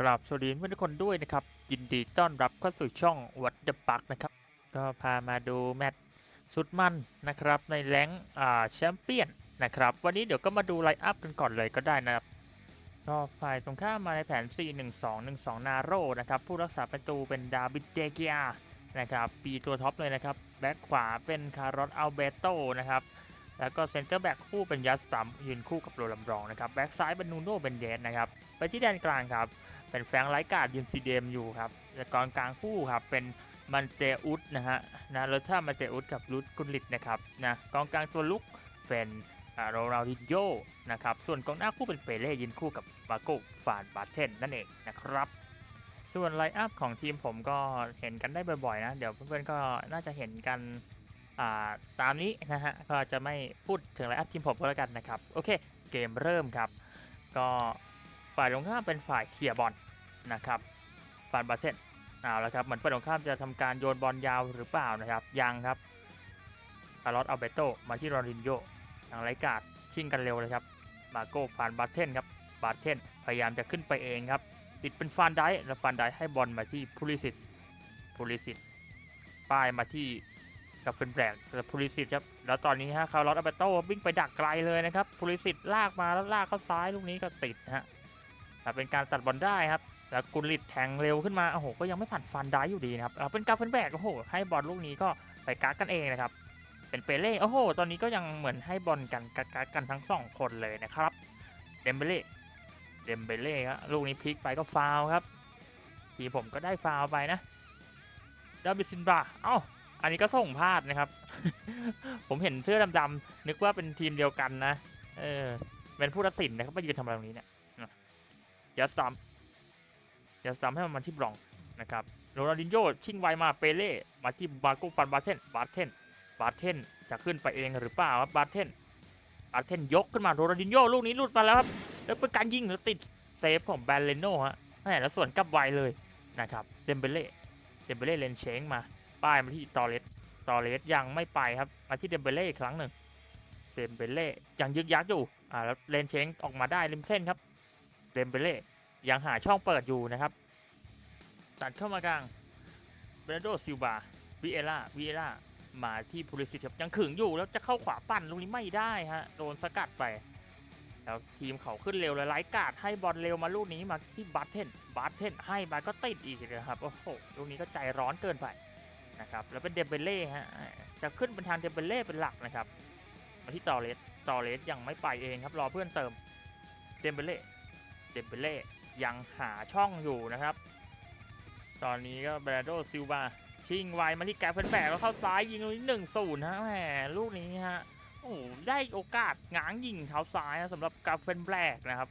กราบสวัสดีเพื่อนทุกคนด้วยนะครับ ยินดีต้อนรับเข้าสู่ช่องวัดเดปักนะครับ ก็พามาดูแมตช์สุดมันนะครับในแรงอ่าแชมเปี้ยนนะครับ วันนี้เดี๋ยวก็มาดูไลน์อัพกันก่อนเลยก็ได้นะครับ ก็ฝ่ายตรงข้ามมาในแผน 4-1-2-1-2 นาโรนะครับ ผู้รักษาประตูเป็นดาวิดเดเกียนะครับปีตัวท็อปเลยนะครับ แบ็คขวาเป็นคารอสอัลเบโตนะครับแล้วก็เซนเตอร์แบ็กคู่เป็นยัสตัมยืนคู่กับโรลัมรองนะครับ แบ็กซ้ายเป็นนูโน่เบนเดสนะครับ ไปที่แดนกลางครับ เป็นแฟงไลกาดยืนซีเดมอยู่ครับและกองกลางคู่ครับเป็นมันเตอุสนะฮะนะแล้วถ้ามันเตอุสกับลุดกุลิตนะครับนะกองกลางตัวลุกเป็นโรนัลดิโยนะครับส่วนกองหน้าคู่เป็นเปเล่ยืนคู่กับมาโกฟานบาเทนนั่นเองนะครับ ส่วนไลน์อัพของทีมผมก็เห็นกันได้บ่อยๆนะ เดี๋ยวเพื่อนๆก็น่าจะเห็นกันตามนี้นะฮะก็จะไม่พูดถึงไลน์อัพทีมผมก็แล้วกันนะครับ โอเค เกมเริ่มครับ ก็ ฝ่ายตรงข้ามเป็นฝ่ายเคลียร์บอลนะครับฟานบาเทนเอาละครับเหมือนฝ่ายตรงข้ามจะทำการโยนบอลยาวหรือเปล่านะครับ ยังครับคาร์ลอสอัลเบโตมาที่รอรินโยทางไรกาดชิงกันเร็วเลยครับ มาโก้ฟานบาเทนครับบาเทนพยายามจะขึ้นไปเองครับ ติดเป็นฟานไดค์แล้วฟานไดค์ให้บอลมาที่พูลิสิตพูลิสิตป้ายมาที่กับเป็นแบกแล้วพูลิสิตครับ แล้วตอนนี้ฮะคาร์ลอสอัลเบโตวิ่งไปดักไกลเลยนะครับพูลิสิตลากมาแล้วลากเข้าซ้ายลูกนี้ก็ติดฮะ แต่เป็นการตัดบอลได้ครับแล้วกุลลิตแทงเร็วขึ้นมาโอ้โหก็ยังไม่ผ่านฟันได้อยู่ดีนะครับเอาเป็นการเป็นแบกโอ้โหให้บอลลูกนี้ก็ไปกักกันเองนะครับเป็นเปเล่โอ้โห ตอนนี้ก็ยังเหมือนให้บอลกันกักกักกันทั้งสองคนเลยนะครับเดมเบเล่เดมเบเล่ครับลูกนี้พลิกไปก็ฟาวครับทีผมก็ได้ฟาวไปนะดาวิซินบาเอ้าอันนี้ก็ส่งพลาดนะครับ ผมเห็นเสื้อดำๆนึกว่าเป็นทีมเดียวกันนะ เออ เป็นผู้ตัดสินนะครับมายืนทำอะไรตรงนี้เนี่ย ยัสตัมยวสามให้มันมาที่บลองนะครับโรนัลดินโญ่ชิงไวมาเปเล่มาที่บาโกฟันบาเทนบาเทนบาเทนจะขึ้นไปเองหรือเปล่าครับบาเทนบาเทนยกขึ้นมาโรนัลดินโญ่ลูกนี้ลุดมาแล้วครับแล้วเป็นการยิงแล้วติดเซฟของแบรนเลโน่ฮะแหมแล้วส่วนกลับไวเลยนะครับเดมเบเล่เดมเบเล่เลนเชงมาป้ายมาที่ตอเลสตอเลสยังไม่ไปครับมาที่เดมเบเล่อีกครั้งหนึ่งเดมเบเล่ยังยึกยักอยู่อ่าแล้วเลนเชงออกมาได้ริมเส้นครับ เดมเบเล่ยังหาช่องเปิดอยู่นะครับ ตัดเข้ามากลางเบรโดซิลบาวิเอล่าวิเอล่ามาที่พูลิสิตครับยังขึงอยู่แล้วจะเข้าขวาปั่นลูกนี้ไม่ได้ฮะโดนสกัดไป แล้วทีมเขาขึ้นเร็วเลยไล่กาดให้บอลเร็วมาลูกนี้มาที่บัตเทนบัตเทนให้มาก็ติดอีกนะครับโอ้โหลูกนี้ก็ใจร้อนเกินไปนะครับแล้วเป็นเดมเบเล่ฮะจะขึ้นเป็นทางเดมเบเล่เป็นหลักนะครับ มาที่ตอเลสตอเลสยังไม่ไปเองครับรอเพื่อนเติมเดมเบเล่ เดมเบเล่ยังหาช่องอยู่นะครับ ตอนนี้ก็เบรโดซิลวาชิงไวมาที่แกรฟเฟนแบกแล้วเข้าซ้ายยิงลูกนี้หนึ่งศูนย์ฮะแหมลูกนี้ฮะโอ้ได้โอกาสง้างยิงเท้าซ้ายนะสำหรับกาเฟนแบกนะครับ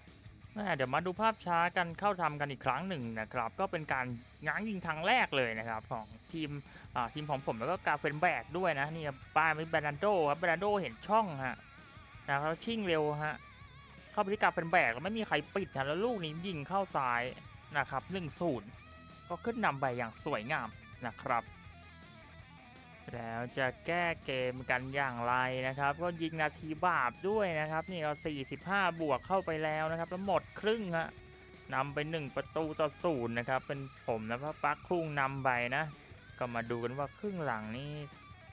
แม่เดี๋ยวมาดูภาพช้ากันเข้าทำกันอีกครั้งหนึ่งนะครับ ก็เป็นการง้างยิงครั้งแรกเลยนะครับ ของทีมทีมของผมแล้วก็กาเฟนแบกด้วยนะนี่ป้ายมาที่แบรนโดครับแบรนโดเห็นช่องฮะนะครับชิงเร็วฮะ เข้าไปที่กาเป็นแบกแล้วไม่มีใครปิดนะแล้วลูกนี้ยิงเข้าซ้ายนะครับ1นศูนย์ก็ขึ้นนำไปอย่างสวยงามนะครับ แล้วจะแก้เกมกันอย่างไรนะครับ ก็ยิงนาทีบาปด้วยนะครับ นี่เรา 45 บวกเข้าไปแล้วนะครับแล้วหมดครึ่งฮะนำไป 1 ประตูต่อศูนย์นะครับ เป็นผมนะพระปักครุ่งนำไปนะ ก็มาดูกันว่าครึ่งหลังนี้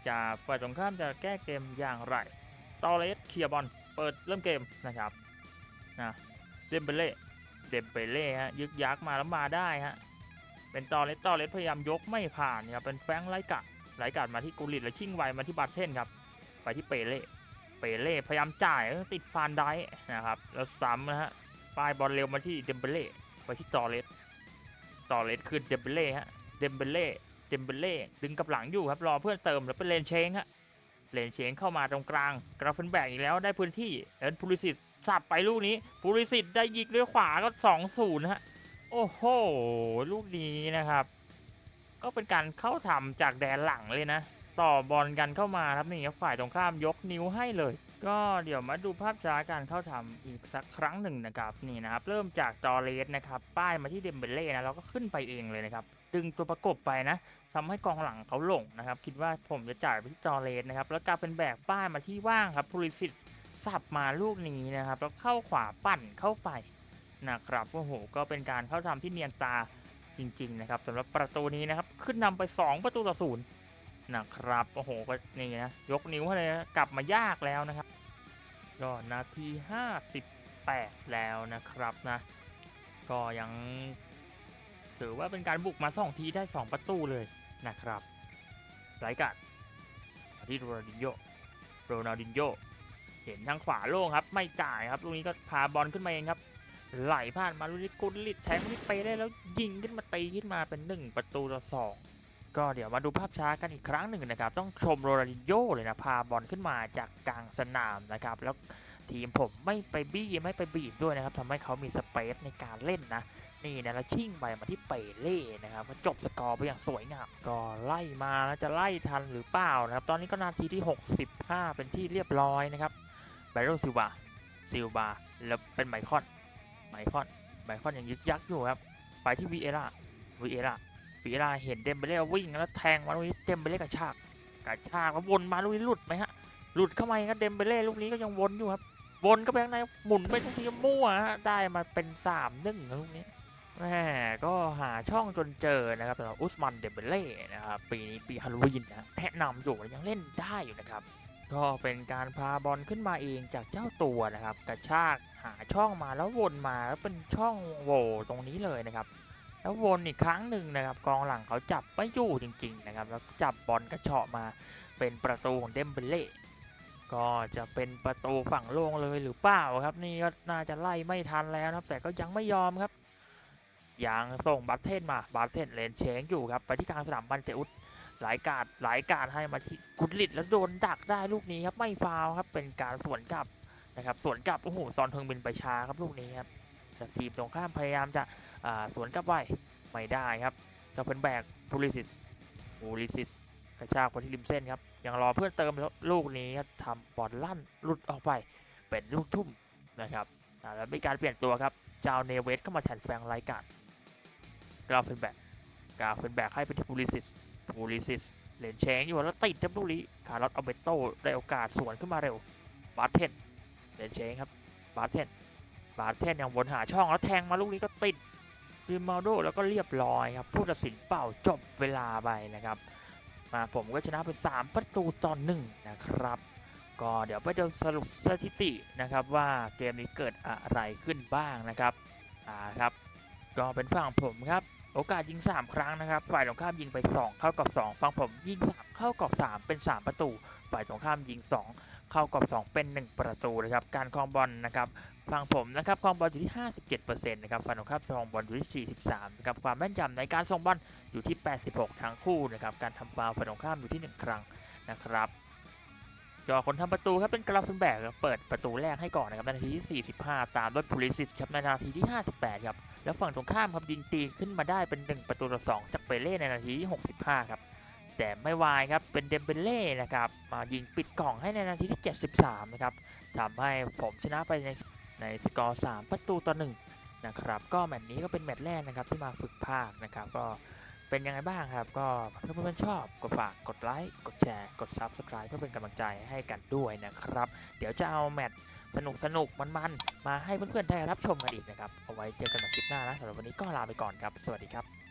จะฝ่ายตรงข้ามจะแก้เกมอย่างไรตอเลสเคลียร์บอลเปิดเริ่มเกมนะครับ นะเดมเบเล่เดมเบเล่ฮะยึกยักมาแล้วมาได้ฮะเป็นตอเลสตอเลสพยายามยกไม่ผ่านครับเป็นแฟงไลกะไลกะมาที่กูริตแล้วชิ่งไวมาที่บาเทนครับไปที่เปเล่เปเล่พยายามจ่ายติดฟานได้นะครับแล้วสตัมนะฮะปลายบอลเร็วมาที่เดมเบเล่ไปที่ตอเลสตอเลสคือเดมเบเล่ฮะเดมเบเล่เดมเบเล่ดึงกับหลังอยู่ครับรอเพื่อนเติมแล้วเป็นเลนเชงฮะเลนเชงเข้ามาตรงกลางกราฟเฟนแบกอีกแล้วได้พื้นที่แล้วพูลิสิต สับไปลูกนี้ปุริสิทธิ์ได้ยิงด้วยขวาก็สองศูนย์ฮะ โอ้โห ลูกนี้นะครับ ก็เป็นการเข้าทำจากแดนหลังเลยนะ ต่อบอลกันเข้ามาครับนี่ฝ่ายตรงข้ามยกนิ้วให้เลย ก็เดี๋ยวมาดูภาพช้าการเข้าทำอีกสักครั้งหนึ่งนะครับนี่นะครับ เริ่มจากจอเลสนะครับ ป้ายมาที่เดมเบเล่นะเราก็ขึ้นไปเองเลยนะครับดึงตัวประกบไปนะทำให้กองหลังเขาหลงนะครับ คิดว่าผมจะจ่ายไปที่จอเลสนะครับ แล้วกลายเป็นแบกป้ายมาที่ว่างครับปุริสิทธิ์ สับมาลูกนี้นะครับแล้วเข้าขวาปั่นเข้าไปนะครับโอ้โหก็เป็นการเข้าทำที่เนียนตาจริง ๆ นะครับสำหรับประตูนี้นะครับขึ้นนำไป 2 ประตูต่อศูนย์นะครับโอ้โหก็นี่นะยกนิ้วให้เลยนะกลับมายากแล้วนะครับก็นาที 58 แล้วนะครับนะก็ยังถือว่าเป็นการบุกมา 2 ทีได้ 2 ประตูเลยนะครับไรกัดมาที่โรนัลดินโยโรนัลดินโย เห็นทางขวาโล่งครับ ไม่จ่ายครับลูกนี้ก็พาบอลขึ้นมาเองครับ ไหลผ่านมาลูกนี้กุลลิดแทงลูกนี้ไปได้แล้วยิงขึ้นมาตีขึ้นมาเป็น 1 ประตูต่อสองก็เดี๋ยวมาดูภาพช้ากันอีกครั้งหนึ่งนะครับ ต้องชมโรนัลดิโยเลยนะพาบอลขึ้นมาจากกลางสนามนะครับ แล้วทีมผมไม่ไปบี้ไม่ไปบีบด้วยนะครับทำให้เขามีสเปซในการเล่นนะนี่นะแล้วชิ่งไปมาที่เปเล่นะครับก็จบสกอร์ไปอย่างสวยงามก็ไล่มาแล้วจะไล่ทันหรือเปล่านะครับ ตอนนี้ก็นาทีที่ 65 เป็นที่เรียบร้อยนะครับ บรโรซิลวาซิลวาแล้วเป็นไมคอน ไมคอน ไมคอนยังยึกยักอยู่ครับ ไปที่วีเอล่าวีเอล่าวีเอล่าเห็นเดมเบเล่วิ่งแล้วแทงมาลูกนี้เดมเบเล่กระชากกระชากแล้ววนมาลูกนี้หลุดไหมฮะ หลุดเข้ามาครับเดมเบเล่ลูกนี้ก็ยังวนอยู่ครับ วนก็ไปข้างในหมุนไปทุกทีก็มั่วฮะ ได้มาเป็น3ามหนึ่งลูกนี้แหมก็หาช่องจนเจอนะครับสำหรับอุสมันเดมเบเล่นะครับปีนี้ปีฮาโลวีนนะแนะนำอยู่ยังเล่นได้อยู่นะครับ ก็เป็นการพาบอลขึ้นมาเองจากเจ้าตัวนะครับ กระชากหาช่องมาแล้ววนมาแล้วเป็นช่องโหว่ตรงนี้เลยนะครับ แล้ววนอีกครั้งหนึ่งนะครับ กองหลังเขาจับไม่อยู่จริง ๆ นะครับ แล้วจับบอลกระเฉาะมาเป็นประตูของเดมเบเล่ก็จะเป็นประตูฝั่งโล่งเลยหรือเปล่าครับ นี่ก็น่าจะไล่ไม่ทันแล้วนะครับ แต่ก็ยังไม่ยอมครับยังส่งบัตเทนมาบัตเทนเลนเชงอยู่ครับไปที่กลางสนามบันเตอุส หลายการหลายการให้มาที่กุดลิดแล้วโดนดักได้ลูกนี้ครับไม่ฟาวครับเป็นการสวนกลับนะครับสวนกลับโอ้โหซอนเทิงบินไปช้าครับลูกนี้ครับแต่ทีมตรงข้ามพยายามจะสวนกลับไว้ไม่ได้ครับก็เป็นแบกพูลิซิสพูลิซิสกระชากไปที่ริมเส้นครับยังรอเพื่อนเติมแล้วลูกนี้ครับทำบอลลั่นหลุดออกไปเป็นลูกทุ่มนะครับแล้วมีการเปลี่ยนตัวครับจาวเนเวสเข้ามาแทนแฟงไลการ์ดกราฟเฟนแบกกราฟเฟนแบกให้ไปที่พูลิซิส พูลิซิสเลนเชงอยู่แล้วติดครับลูกนี้คาร์ลอตอัลเบโตได้โอกาสสวนขึ้นมาเร็วบาร์เทนเลนเชงครับบาร์เทนบาร์เทนยังวนหาช่องแล้วแทงมาลูกนี้ก็ติดริมาโดแล้วก็เรียบร้อยครับผู้ตัดสินเป่าจบเวลาไปนะครับ มาผมก็ชนะไป 3 ประตูต่อหนึ่งนะครับ ก็เดี๋ยวไปดูสรุปสถิตินะครับว่าเกมนี้เกิดอะไรขึ้นบ้างนะครับอ่าครับ ก็เป็นฝั่งผมครับ โอกาสยิง 3 ครั้งนะครับ ฝ่ายตรงข้ามยิงไป 2 เข้ากับ2ฝั่งผมยิง 3 เข้ากับ3 เป็น 3 ประตู ฝ่ายตรงข้ามยิง 2 เข้ากับ2 เป็น 1 ประตูนะครับ การครองบอลนะครับฝั่งผมนะครับครองบอลอยู่ที่ 57%นะครับฝ่ายตรงข้ามครองบอลอยู่ที่ 43นะครับความแม่นยำในการส่งบอลอยู่ที่ 86 ทั้งคู่นะครับการทำฟาวฝ่ายตรงข้ามอยู่ที่ 1 ครั้งนะครับ จอคนทำประตูครับเป็นกราฟเฟนแบกเปิดประตูแรกให้ก่อนนะครับในนาทีที่ 45 ตามด้วยพูลิซิสครับในนาทีที่ 58 ครับ แล้วฝั่งตรงข้ามครับยิงตีขึ้นมาได้เป็น 1 ประตูต่อ2จากเปเล่ในนาทีที่ 65 ครับ แต่ไม่วายครับเป็นเดมเบเล่นะครับมายิงปิดกล่องให้ในนาทีที่ 73 นะครับทำให้ผมชนะไปในในสกอร์ 3 ประตูต่อ1นะครับก็แมตช์นี้ก็เป็นแมตช์แรกนะครับที่มาฝึกภาคนะครับก็ เป็นยังไงบ้างครับ ก็ถ้าเพื่อนๆชอบก็ฝากกดไลค์กดแชร์กด Subscribe เพื่อเป็นกำลังใจให้กันด้วยนะครับ เดี๋ยวจะเอาแมตช์สนุกสนุกมันๆ มาให้เพื่อนๆได้รับชมกันอีกนะครับ เอาไว้เจอกันใหม่คลิปหน้านะสำหรับวันนี้ก็ลาไปก่อนครับ สวัสดีครับ